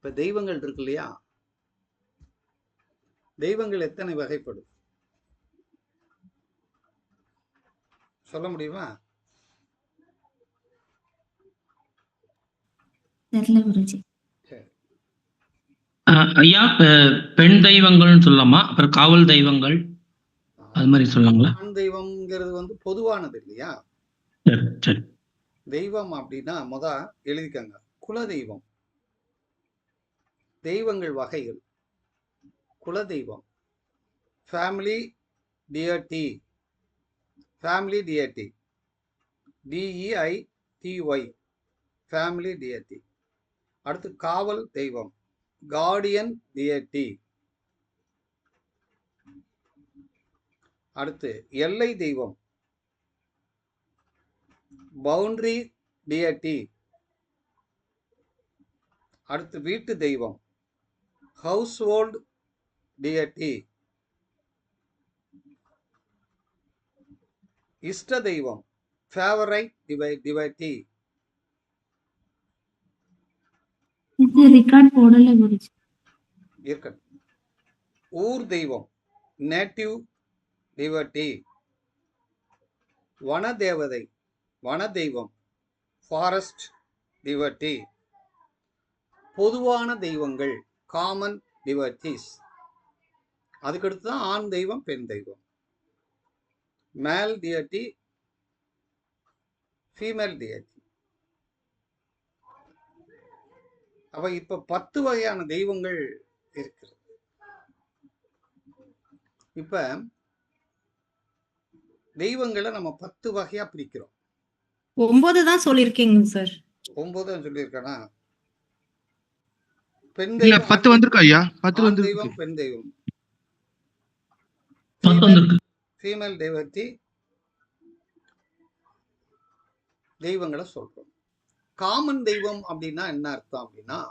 இப்ப தெய்வங்கள் இருக்கு இல்லையா? தெய்வங்கள் எத்தனை வகைப்படும்? சொல்ல முடியுமா? ஐயா பெ- பெண் தெய்வங்கள்னு சொல்லலாமா? அப்புறம் காவல் தெய்வங்கள் அது மாதிரி சொல்லலாங்களா? ஆண் தெய்வம்ங்கிறது வந்து பொதுவானது இல்லையா? சரி சரி. தெய்வம் அப்படின்னா முத எழுதிக்கங்க. குல தெய்வம் தெய்வங்கள் வகைகள். குலதெய்வம். Family TRT family TRT DEI dy family TRT அடுத்து காவல் தெய்வம். கார்டியன் டிஆர்டி அடுத்து எல்லை தெய்வம். பவுண்டரி டிஎட்டி அடுத்து வீட்டு தெய்வம். Household deity. இஷ்ட தெய்வம் ஃபேவரைட் டிவை டிவைட்டி இது ரெக்கார்ட் போடல குருஜி. இருக்கட்டும். ஊர் தெய்வம் நேட்டிவ் டிவட்டி வன தேவதை வன தெய்வம் ஃபாரஸ்ட் டிவட்டி பொதுவான தெய்வங்கள் காமன் டிவட்டிஸ் அதுக்கடுத்து தான் ஆண் தெய்வம் பெண் தெய்வம். மேல் டியட்டி ஃபீமேல் டியட்டி அப்ப இப்ப பத்து வகையான தெய்வங்கள் இருக்கிறது. இப்ப தெய்வங்களை நம்ம பத்து வகையா பிரிக்கிறோம். ஒன்பது தான் சொல்லியிருக்கீங்க சார். ஒன்பது சொல்லியிருக்கேனா? பெண் தெய்வம். பத்து வந்திருக்கா ஐயா? பத்து வந்திருக்கு. தெய்வம் பெண் தெய்வம். ஃபீமேல் தெய்வத்தி தெய்வங்களை சொல்றோம். காமன் தெய்வம் அப்படின்னா என்ன அர்த்தம் அப்படின்னா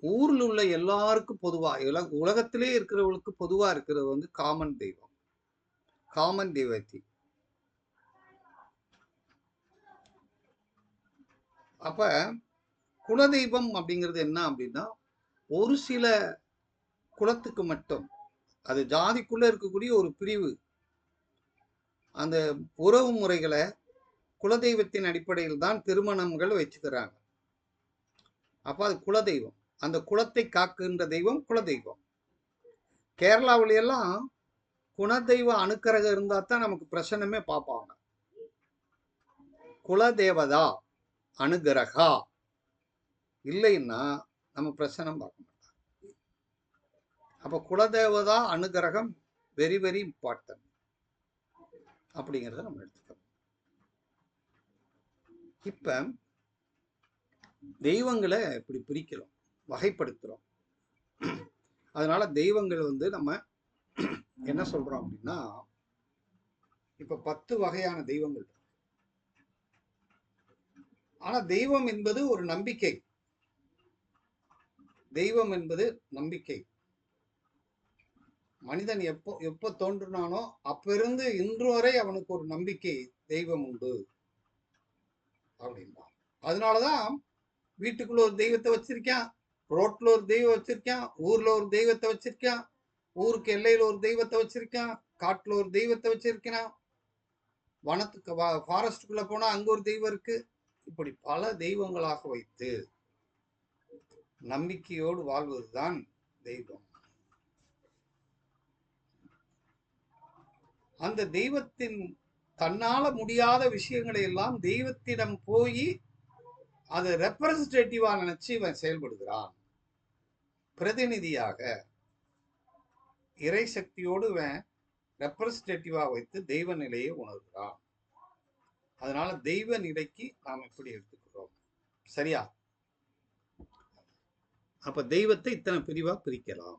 ஊர்ல உள்ள எல்லாருக்கும் பொதுவா உலக உலகத்திலே இருக்கிறவங்களுக்கு பொதுவா இருக்கிறது வந்து காமன் தெய்வம். காமன் தெய்வத்தி. அப்ப குலதெய்வம் அப்படிங்கிறது என்ன அப்படின்னா ஒரு சில குலத்துக்கு மட்டும் அது ஜாதிக்குள்ள இருக்கக்கூடிய ஒரு பிரிவு அந்த உறவு முறைகளை குலதெய்வத்தின் அடிப்படையில் தான் திருமணங்கள் வச்சுக்கிறாங்க. அப்போ அது குலதெய்வம். அந்த குலத்தை காக்குகின்ற தெய்வம் குலதெய்வம். கேரளாவிலையெல்லாம் குலதெய்வ அனுக்கிரகம் இருந்தால் தான் நமக்கு பிரச்சனமே பார்ப்பாங்க குலதேவதா அனுகிரகா. இல்லைன்னா நம்ம பிரச்சனை பார்க்க மாட்டோம். அப்போ குலதேவதா அனுகிரகம் வெரி வெரி இம்பார்ட்டன்ட் அப்படிங்கிறத நம்ம எடுத்துக்கணும். இப்போ தெய்வங்களை இப்படி பிரிக்கிறோம் வகைப்படுத்துகிறோம் அதனால தெய்வங்கள் வந்து நம்ம என்ன சொல்றோம் அப்படின்னா இப்ப பத்து வகையான தெய்வங்கள் இருக்கு. ஆனா தெய்வம் என்பது ஒரு நம்பிக்கை. தெய்வம் என்பது நம்பிக்கை. மனிதன் எப்போ எப்போ தோன்றினானோ அப்பிருந்து இன்று வரை அவனுக்கு ஒரு நம்பிக்கை தெய்வம் உண்டு. அப்படின்னா அதனாலதான் வீட்டுக்குள்ள ஒரு தெய்வத்தை வச்சிருக்கான் ரோட்ல ஒரு தெய்வம் வச்சிருக்கான் ஊர்ல ஒரு தெய்வத்தை வச்சிருக்கான் ஊருக்கு எல்லையில ஒரு தெய்வத்தை வச்சிருக்கான் காட்டுல ஒரு தெய்வத்தை வச்சிருக்கான் வனத்துக்கு ஃபாரஸ்டுக்குள்ள போனா அங்க ஒரு தெய்வம் இருக்கு. இப்படி பல தெய்வங்களாக வைத்து நம்பிக்கையோடு வாழ்வதுதான் தெய்வம். அந்த தெய்வத்தின் தன்னால முடியாத விஷயங்களை எல்லாம் தெய்வத்திடம் போய் அதை ரெப்ரசன்டேட்டிவா நினைச்சு இவன் செயல்படுகிறான். பிரதிநிதியாக இறை சக்தியோடு இவன் ரெப்ரசன்டேட்டிவா வைத்து தெய்வ நிலையை உணர்கிறான். அதனால தெய்வ நிலைக்கு நாம் எப்படி எடுத்துக்கிறோம்? சரியா? அப்போ தெய்வத்தை இத்தனை பிரிவாக பிரிக்கலாம்.